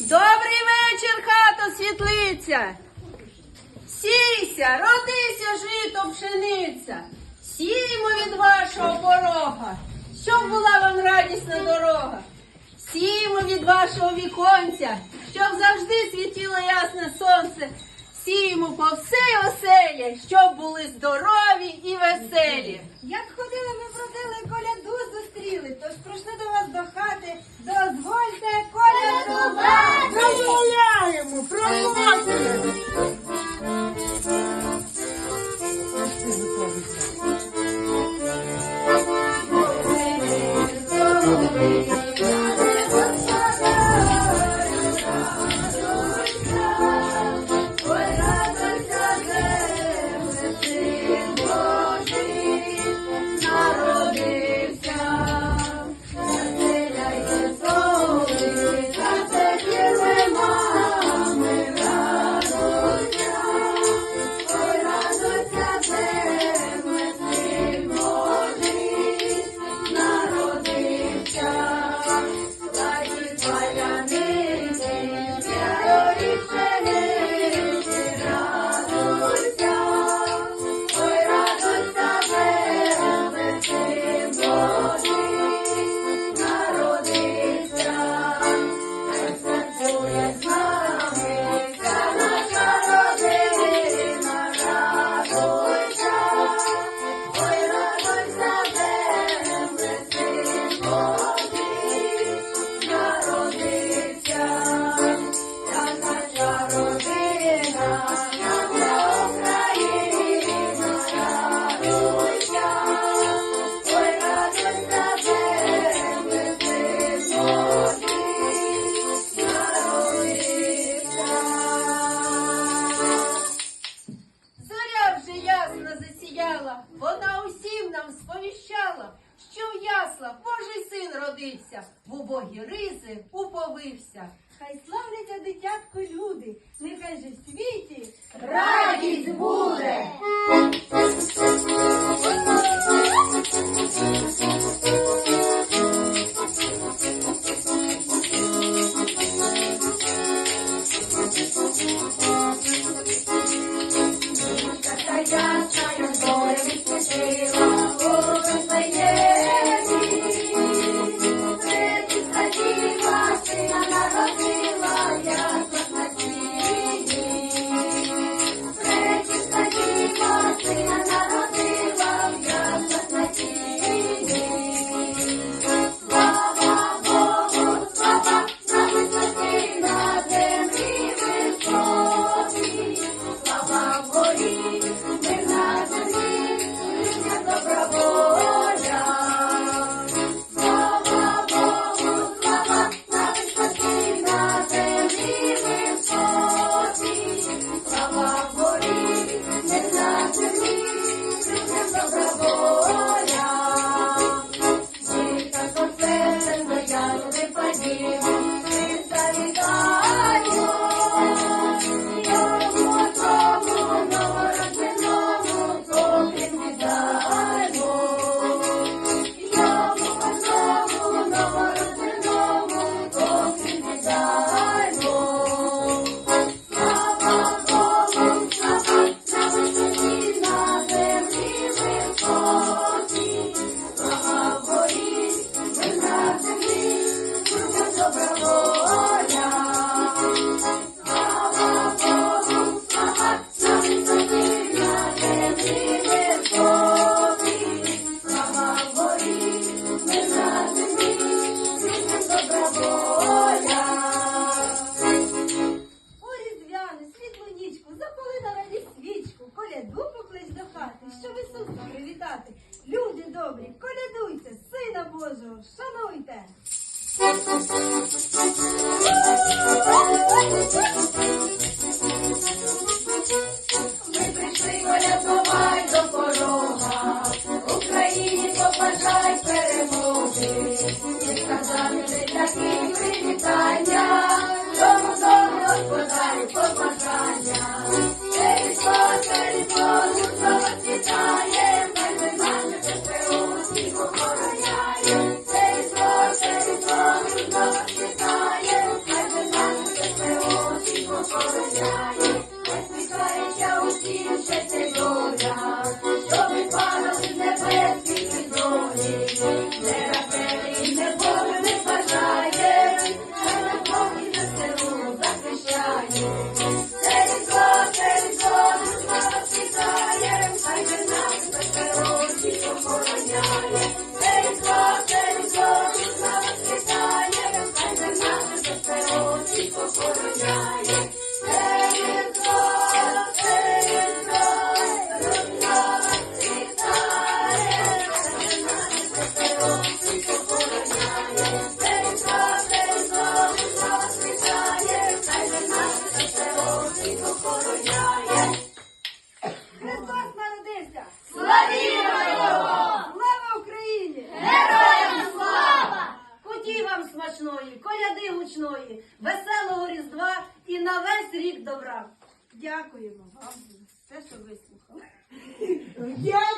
Добрий вечір, хато світлиця. Сійся, родися, жито, пшениця. Сіймо від вашого порога, щоб була вам радісна дорога. Сіймо від вашого віконця, щоб завжди світіло ясне сонце. Сіємо по всій оселі, щоб були здорові і веселі. Як ходили, ми засіяла, вона усім нам сповіщала, що в яслах Божий син родився, в убогі ризи уповився. Хай славляться дитятко люди, нехай Raposo. Saluta! Смачної, коляди гучної, веселого різдва і на весь рік добра. Дякуємо вам за те, що вислухали. Дякую.